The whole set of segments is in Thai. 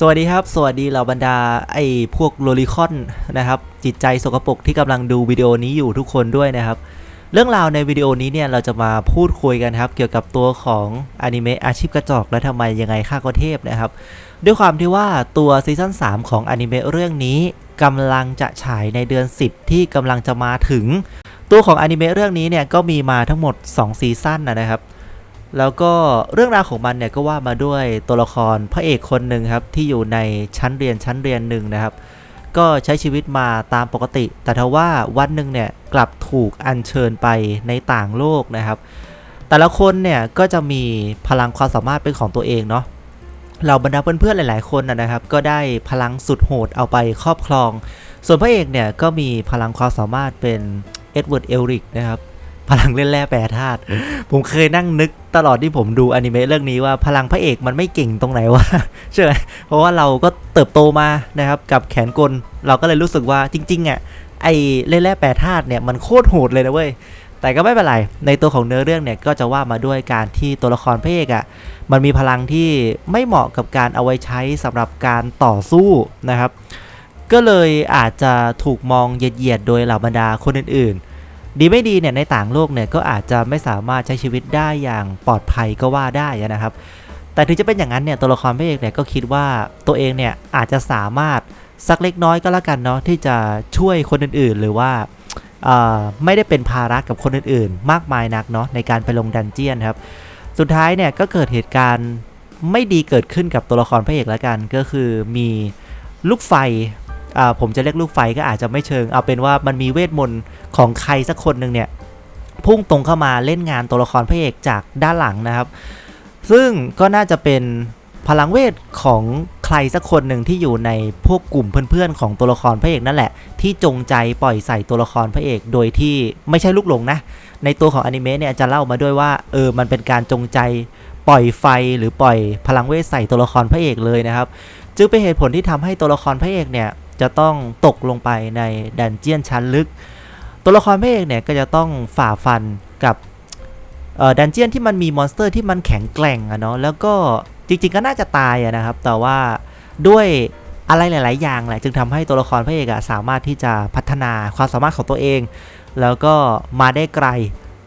สวัสดีครับ สวัสดีเหล่าบรรดาไอ้พวกโลลิคอนนะครับ จิตใจสกปรกที่กำลังดูวิดีโอนี้อยู่ทุกคนด้วยนะครับ เรื่องราวในวิดีโอนี้เนี่ยเราจะมาพูดคุยกันครับ เกี่ยวกับตัวของอนิเมะอาชีพกระจอกและทำไมยังไงข้าก็เทพนะครับ ด้วยความที่ว่าตัวซีซั่น3 ของอนิเมะเรื่องนี้กำลังจะฉายในเดือน 10 ที่กำลังจะมาถึง ตัวของอนิเมะเรื่องนี้เนี่ยก็มีมาทั้งหมด 2 ซีซั่นนะครับ แล้วก็เรื่องราวของมันเนี่ยก็ว่ามาด้วยตัวละครพระเอกคนหนึ่งครับที่อยู่ในชั้นเรียนชั้นเรียนหนึ่งนะครับ ก็ใช้ชีวิตมาตามปกติ แต่ทว่าวันหนึ่งเนี่ยกลับถูกอัญเชิญไปในต่างโลกนะครับ แต่ละคนเนี่ยก็จะมีพลังความสามารถเป็นของตัวเองเนาะเราบรรดาเพื่อนๆหลาย ๆ คนนะนะครับ ก็ได้พลังสุดโหดเอาไปครอบครอง ส่วนพระเอกเนี่ยก็มีพลังความสามารถเป็นเอ็ดเวิร์ดเอลริกนะครับ พลังเล่นแร่แปรธาตุผมเคยนั่งนึกตลอดที่ผมดูอนิเมะเรื่องนี้ว่าพลังพระเอกมันไม่เก่งตรงไหนวะใช่ไหมเพราะว่าเราก็เติบโตมานะครับกับแขนกล เราก็เลยรู้สึกว่าจริงๆอะไอเล่นแร่แปรธาตุเนี่ยมันโคตรโหดเลยนะเว้ยแต่ก็ไม่เป็นไร ในตัวของเนื้อเรื่องเนี่ยก็จะว่ามาด้วยการที่ตัวละครพระเอกอะ มันมีพลังที่ไม่เหมาะกับการเอาไว้ใช้สำหรับการต่อสู้นะครับ ก็เลยอาจจะถูกมองเหยียดๆโดยเหล่าบรรดาคนอื่น ดีไม่ดีเนี่ยในต่างโลกเนี่ยก็อาจจะไม่สามารถใช้ชีวิตได้อย่างปลอดภัยก็ว่าได้นะครับ แต่ถึงจะเป็นอย่างนั้นเนี่ยตัวละครพระเอกเนี่ยก็คิดว่าตัวเองเนี่ยอาจจะสามารถสักเล็กน้อยก็แล้วกันเนาะที่จะช่วยคนอื่นๆ หรือว่าไม่ได้เป็นภาระกับคนอื่นๆ มากมายนักเนาะในการไปลงดันเจียนครับสุดท้ายเนี่ยก็เกิดเหตุการณ์ไม่ดีเกิดขึ้นกับตัวละครพระเอกแล้วกัน ก็คือมีลูกไฟ ผมจะเรียกลูกไฟก็อาจจะไม่เชิง เอาเป็นว่ามันมีเวทมนต์ของใครสักคนหนึ่งเนี่ยพุ่งตรงเข้ามาเล่นงานตัวละครพระเอกจากด้านหลังนะครับ ซึ่งก็น่าจะเป็นพลังเวทของใครสักคนหนึ่งที่อยู่ในพวกกลุ่มเพื่อนๆของตัวละครพระเอกนั่นแหละ ที่จงใจปล่อยใส่ตัวละครพระเอก โดยที่ไม่ใช่ลูกหลงนะ ในตัวของอนิเมะเนี่ยจะเล่ามาด้วยว่าเออมันเป็นการจงใจปล่อยไฟหรือปล่อยพลังเวทใส่ตัวละครพระเอกเลยนะครับ จึงเป็นเหตุผลที่ทำให้ตัวละครพระเอกเนี่ย จะต้องตกลงไปในดันเจียนชั้นลึก ตัวละครพระเอกเนี่ยก็จะต้องฝ่าฟันกับดันเจียนที่มันมีมอนสเตอร์ที่มันแข็งแกร่งอะเนาะแล้วก็จริง ๆ ก็น่าจะตายอะนะครับ แต่ว่าด้วยอะไรหลาย ๆ อย่างแหละจึงทำให้ตัวละครพระเอกอะสามารถที่จะพัฒนาความสามารถของตัวเอง แล้วก็มาได้ไกล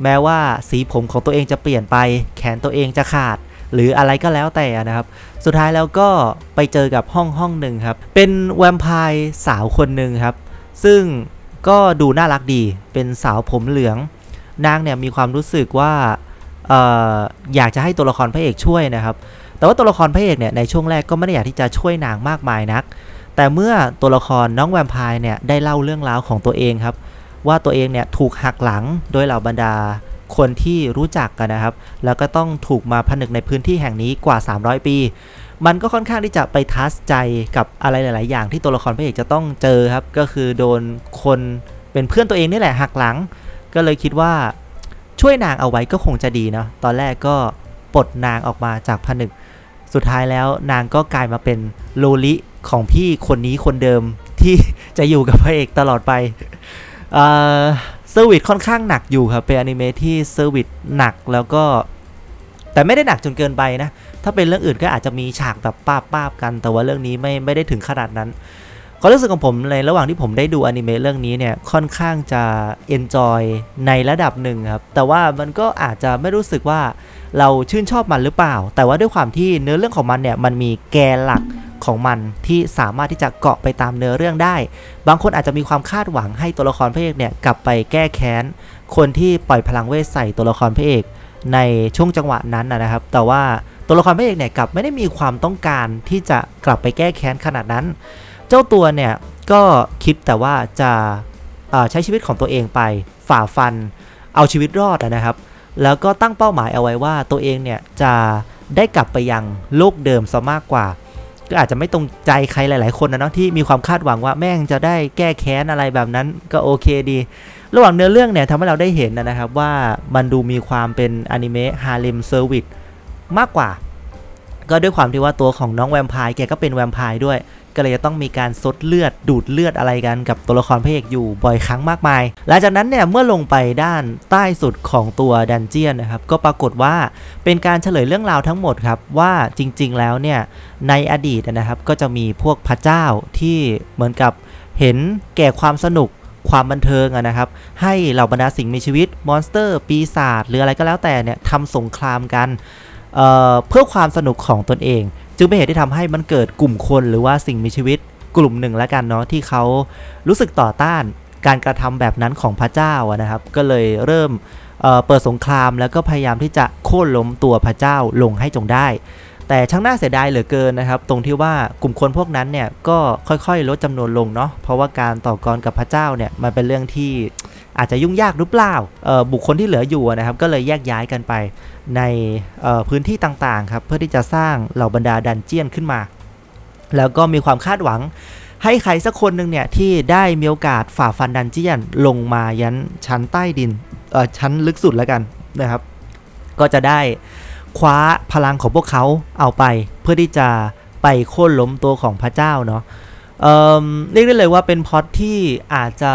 แม้ว่าสีผมของตัวเองจะเปลี่ยนไป แขนตัวเองจะขาด หรืออะไรก็แล้วแต่นะครับ สุดท้ายแล้วก็ไปเจอกับห้องห้องหนึ่งครับ เป็นแวมไพร์สาวคนหนึ่งครับ ซึ่งก็ดูน่ารักดี เป็นสาวผมเหลือง นางเนี่ยมีความรู้สึกว่าอออยากจะให้ตัวละครพระเอกช่วยนะครับ แต่ว่าตัวละครพระเอกเนี่ยในช่วงแรกก็ไม่ได้อยากที่จะช่วยนางมากมายนัก แต่เมื่อตัวละครน้องแวมไพร์เนี่ยได้เล่าเรื่องราวของตัวเองครับ ว่าตัวเองเนี่ยถูกหักหลังโดยเหล่าบรรดา คนที่รู้จักกันนะครับ แล้วก็ต้องถูกมาผนึกในพื้นที่แห่งนี้กว่า 300 ปี มันก็ค่อนข้างที่จะไปทัสใจกับอะไรหลาย ๆ อย่างที่ตัวละครพระเอกจะต้องเจอครับ ก็คือโดนคนเป็นเพื่อนตัวเองนี่แหละหักหลัง ก็เลยคิดว่าช่วยนางเอาไว้ก็คงจะดีเนาะ ตอนแรกก็ปลดนางออกมาจากผนึก สุดท้ายแล้วนางก็กลายมาเป็นโลลิของพี่คนนี้คนเดิมที่จะอยู่กับพระเอกตลอดไป เซอร์วิสค่อนข้างหนักอยู่ครับเป็นอนิเมะที่เซอร์วิสหนักแล้วก็ แต่ไม่ได้หนักจนเกินไปนะ ถ้าเป็นเรื่องอื่นก็อาจจะมีฉากแบบป้าบป้าบกัน แต่ว่าเรื่องนี้ไม่ไม่ได้ถึงขนาดนั้นความรู้สึกของผมในระหว่างที่ผมได้ดูอนิเมะเรื่องนี้เนี่ยค่อนข้างจะเอนจอยในระดับหนึ่งครับ แต่ว่ามันก็อาจจะไม่รู้สึกว่าเราชื่นชอบมันหรือเปล่า แต่ว่าด้วยความที่เนื้อเรื่องของมันเนี่ยมันมีแกนหลัก ของมันที่สามารถที่จะเกาะไปตามเนื้อเรื่องได้ บางคนอาจจะมีความคาดหวังให้ตัวละครพระเอกเนี่ยกลับไปแก้แค้น คนที่ปล่อยพลังเวทใส่ตัวละครพระเอกในช่วงจังหวะนั้นนะครับ แต่ว่าตัวละครพระเอกเนี่ยกลับไม่ได้มีความต้องการที่จะกลับไปแก้แค้นขนาดนั้น เจ้าตัวเนี่ยก็คิดแต่ว่าจะใช้ชีวิตของตัวเองไปฝ่าฟัน เอาชีวิตรอดนะครับ แล้วก็ตั้งเป้าหมายเอาไว้ว่าตัวเองเนี่ยจะได้กลับไปยังโลกเดิมซะมากกว่า ก็อาจจะไม่ตรงใจใครหลาย ๆ คนนะเนาะที่มีความคาดหวังว่าแม่งจะได้แก้แค้นอะไรแบบนั้นก็โอเคดี ระหว่างเนื้อเรื่องเนี่ยทำให้เราได้เห็นนะครับว่ามันดูมีความเป็นอนิเมะฮาเลมเซอร์วิสมากกว่า ก็ด้วยความที่ว่าตัวของน้องแวมไพร์แกก็เป็นแวมไพร์ด้วย ก็เลยจะต้องมีการซดเลือดดูดเลือดอะไรกันกับตัวละครพระเอกอยู่บ่อยครั้งมากมายหลังจากนั้นเนี่ยเมื่อลงไปด้านใต้สุดของตัวดันเจียนนะครับก็ปรากฏว่าเป็นการเฉลยเรื่องราวทั้งหมดครับว่าจริง ๆ แล้วเนี่ยในอดีตนะครับก็จะมีพวกพระเจ้าที่เหมือนกับเห็นแก่ความสนุกความบันเทิงนะครับ ให้เหล่าบรรดาสิ่งมีชีวิต มอนสเตอร์ ปีศาจหรืออะไรก็แล้วแต่เนี่ยทำสงครามกัน เเพื่อความสนุกของตนเอง จึงเป็นเหตุที่ทำให้มันเกิดกลุ่มคนหรือว่าสิ่งมีชีวิตกลุ่มหนึ่งแล้วกันเนาะที่เขารู้สึกต่อต้านการกระทำแบบนั้นของพระเจ้านะครับ ก็เลยเริ่มเเปิดสงครามแล้วก็พยายามที่จะโค่นล้มตัวพระเจ้าลงให้จงได้ แต่ช่างน่าเสียดายเหลือเกินนะครับ ตรงที่ว่ากลุ่มคนพวกนั้นเนี่ยก็ค่อยๆ ลดจำนวนลงเนาะเพราะว่าการต่อกรกับพระเจ้าเนี่ยมันเป็นเรื่องที่ อาจจะยุ่งยากหรือเปล่าเอ่อบุคคลที่เหลืออยู่นะครับก็เลยแยกย้ายกันไปในพื้นที่ต่างๆครับเพื่อที่จะสร้างเหล่าบรรดาดันเจียนขึ้นมา แล้วก็มีความคาดหวังให้ใครสักคนหนึ่งเนี่ยที่ได้มีโอกาสฝ่าฟันดันเจียนลงมายันชั้นใต้ดินเอ่อชั้นลึกสุดแล้วกันนะครับ ก็จะได้คว้าพลังของพวกเขาเอาไป เพื่อที่จะไปโค่นล้มตัวของพระเจ้าเนาะเอ่อเรียกได้เลยว่าเป็นพ็อตที่อาจจะ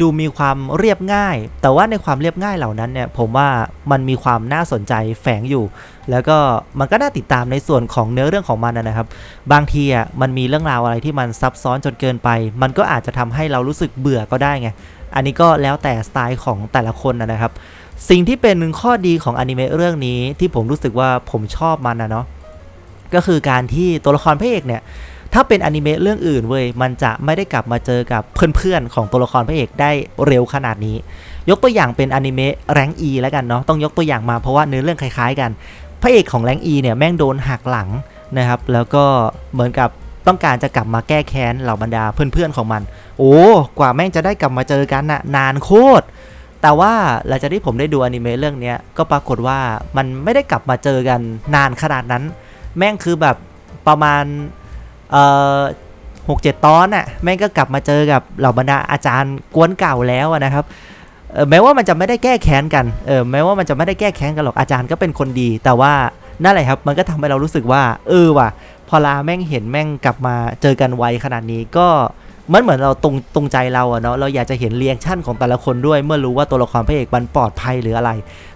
ดูมีความเรียบง่าย แต่ว่าในความเรียบง่ายเหล่านั้นเนี่ยผมว่ามันมีความน่าสนใจแฝงอยู่ แล้วก็มันก็น่าติดตามในส่วนของเนื้อเรื่องของมันนะครับ บางทีอะมันมีเรื่องราวอะไรที่มันซับซ้อนจนเกินไป มันก็อาจจะทำให้เรารู้สึกเบื่อก็ได้ไงอันนี้ก็แล้วแต่สไตล์ของแต่ละคนนะนะครับ สิ่งที่เป็นข้อดีของอนิเมะเรื่องนี้ที่ผมรู้สึกว่าผมชอบมันนะเนาะก็คือการที่ตัวละครพระเอกเนี่ย ถ้าเป็นอนิเมะเรื่องอื่นเว้ยมันจะไม่ได้กลับมาเจอกับเพื่อนๆของตัวละครพระเอกได้เร็วขนาดนี้ ยกตัวอย่างเป็นอนิเมะแรงอีแล้วกันเนาะต้องยกตัวอย่างมาเพราะว่าเนื้อเรื่องคล้ายๆกัน พระเอกของแรงอีเนี่ยแม่งโดนหักหลังนะครับ แล้วก็เหมือนกับต้องการจะกลับมาแก้แค้นเหล่าบรรดาเพื่อนๆของมัน โอ้กว่าแม่งจะได้กลับมาเจอกันน่ะนานโคตรแต่ว่าหลังจากที่ผมได้ดูอนิเมะเรื่องนี้ก็ปรากฏว่ามันไม่ได้กลับมาเจอกันนานขนาดนั้น แม่งคือแบบประมาณ เอ่อหกเจ็ดตอนน่ะแม่งก็กลับมาเจอกับเหล่าบรรดาอาจารย์กวนเก่าแล้วนะครับแม้ว่ามันจะไม่ได้แก้แค้นกันเออแม้ว่ามันจะไม่ได้แก้แค้นกันหรอกอาจารย์ก็เป็นคนดี แต่ว่านั่นแหละครับ มันก็ทำให้เรารู้สึกว่า เออว่ะ พอลาแม่งเห็นแม่งกลับมาเจอกันไวขนาดนี้ก็มันเหมือนเราตรงตรงใจเราอะเนาะเราอยากจะเห็นเรียงชั่นของแต่ละคนด้วย เมื่อรู้ว่าตัวละครพระเอกมันปลอดภัยหรืออะไร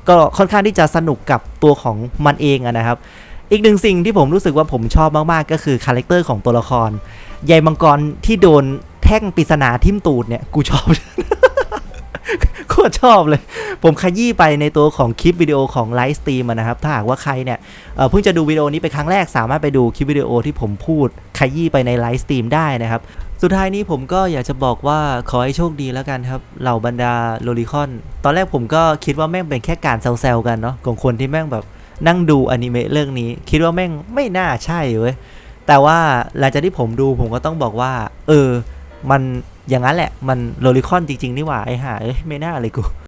ก็ค่อนข้างที่จะสนุกกับตัวของมันเองอะนะครับ อีกหนึ่งสิ่งที่ผมรู้สึกว่าผมชอบมากๆ ก็คือคาแรคเตอร์ของตัวละครใยมังกรที่โดนแท่งปริศนาทิ่มตูดเนี่ย กูชอบโคตรชอบเลย ผมขยี้ไปในตัวของคลิปวิดีโอของไลฟ์สตรีมนะครับ ถ้าหากว่าใครเนี่ยเพิ่งจะดูวิดีโอนี้ไปครั้งแรกสามารถไปดูคลิปวิดีโอที่ผมพูดขยี้ไปในไลฟ์สตรีมได้นะครับ สุดท้ายนี้ผมก็อยากจะบอกว่าขอให้โชคดีแล้วกันครับ เหล่าบรรดาโลลิคอน ตอนแรกผมก็คิดว่าแม่งเป็นแค่การแซวๆกันเนาะของคนที่แม่งแบบ นั่งดูอนิเมะเรื่องนี้ คิดว่าแม่งไม่น่าใช่เว้ยแต่ว่าหลังจากที่ผมดูผมก็ต้องบอกว่า เออ มันอย่างนั้นแหละ มันโลลิคอนจริง ๆ นี่หว่าไอ้ห่าเอ้ยไม่น่าเลยกู